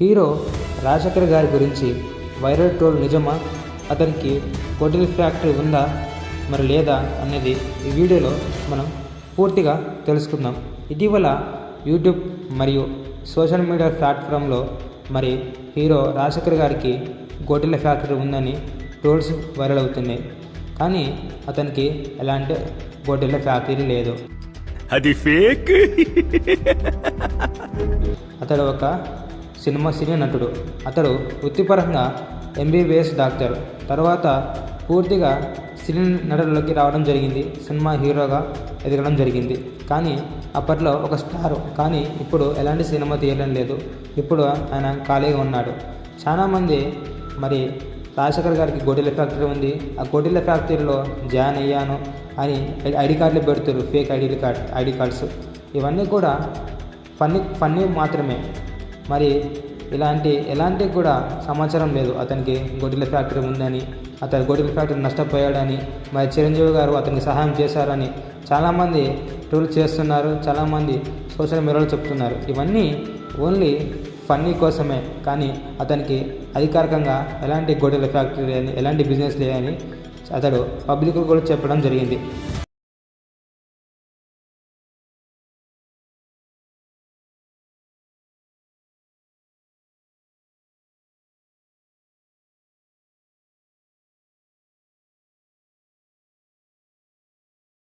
Hero Rajasekhar గారి గురించి viral troll నిజమా? అతనికి కోటిల్ ఫ్యాక్టరీ ఉందా? మరి లేదా? అనేది ఈ వీడియోలో మనం పూర్తిగా తెలుసుకుందాం. ఇటీవల యూట్యూబ్ మరియు సోషల్ మీడియా ప్లాట్ఫామ్లో మరి హీరో రాజశేఖర్ గారికి గోటిల ఫ్యాక్టరీ ఉందని ట్రోల్స్ వైరల్ అవుతున్నాయి. కానీ అతనికి ఎలాంటి గోటిల ఫ్యాక్టరీ లేదు. అది ఫేక్? అతడు ఒక సినిమా సినీ నటుడు. అతడు వృత్తిపరంగా ఎంబీబీఎస్ డాక్టర్. తర్వాత పూర్తిగా సినీ నటులలోకి రావడం జరిగింది. సినిమా హీరోగా ఎదగడం జరిగింది. కానీ అప్పట్లో ఒక స్టార్. కానీ ఇప్పుడు ఎలాంటి సినిమా తీయడం లేదు. ఇప్పుడు ఆయన ఖాళీగా ఉన్నాడు. చాలామంది మరి రాజశేఖర్ గారికి గోటిల ఫ్యాక్టరీ ఉంది. ఆ గోటిల ఫ్యాక్టరీలో జాయిన్ అయ్యాను అని ఐడి కార్డులు పెడుతారు fake ID card ID cards. ఇవన్నీ కూడా ఫన్నీ ఫన్నీ మాత్రమే. మరి ఇలాంటి ఎలాంటి కూడా సమాచారం లేదు. అతనికి గొడ్డల ఫ్యాక్టరీ ఉందని అతను గొడ్డల ఫ్యాక్టరీ నష్టపోయాడని మరి చిరంజీవి గారు అతనికి సహాయం చేశారని చాలామంది ట్రోల్ చేస్తున్నారు చాలామంది సోషల్ మీడియాలో చెప్తున్నారు. ఇవన్నీ ఓన్లీ ఫన్నీ కోసమే కానీ అతనికి అధికారికంగా ఎలాంటి గొడ్డల ఫ్యాక్టరీ లేని ఎలాంటి బిజినెస్ లేదని అతడు పబ్లిక్ కూడా చెప్పడం జరిగింది.